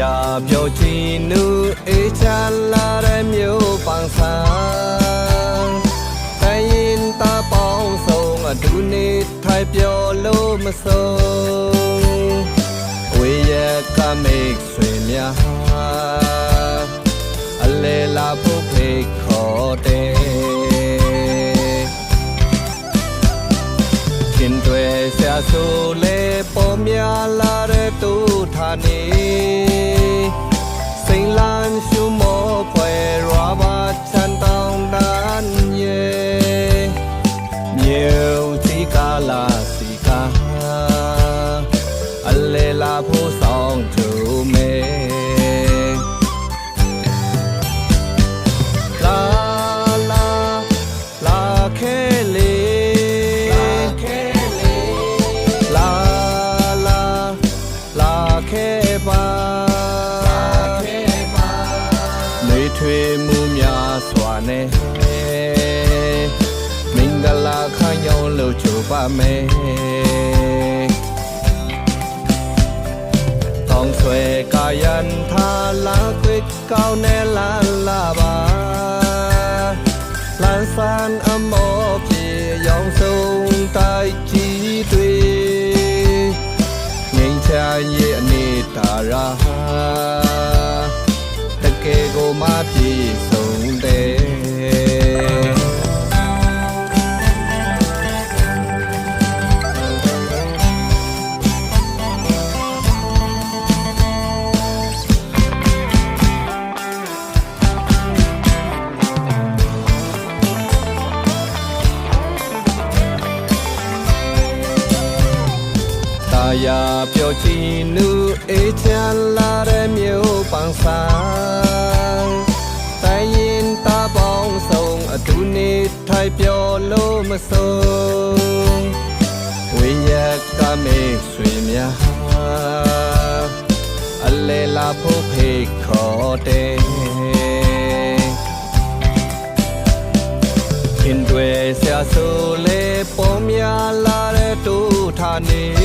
ယာပြောချင်နူအေးချမ်းလာတဲ့မျိုးပန်းဆန်းတိုင်းရင်တာပေါင်းဆုံးအတူနေထိုင်ပြောလို့မဆုံးဝေရကမိတ်ဆွေများအလဲလာဖို့ဖိတ်ခေါ်တယ်ခင်တွေဆရာဆိုလေပေါ်များလာတဲ့တူဌာနေ ခဲပါလာခဲပါနေထွေမှုများစွာနဲ့မင်္ဂလာခံရောင်းလို့ချိုပါမယ်တောင်းဆွဲကာယံသာလာခွေကောင်းနဲ့လာလာပါလန်ဆန်အမောပြေရောင်ဆုံးတိုက်ကြီးတွေ မပြေဆုံးတယ်တာယာပြောချင်နူအေးချမ်းလာတဲ့မျိုးပန်းဆ ထိုင်ပြောလို့မဆုံးဝိညာကမေဆွေများအလဲလာဖို့ဖိတ်ခေါ်တယ်ခင်တွေဆရာဆိုလေပေါ်များလာတဲ့တူဌာနေ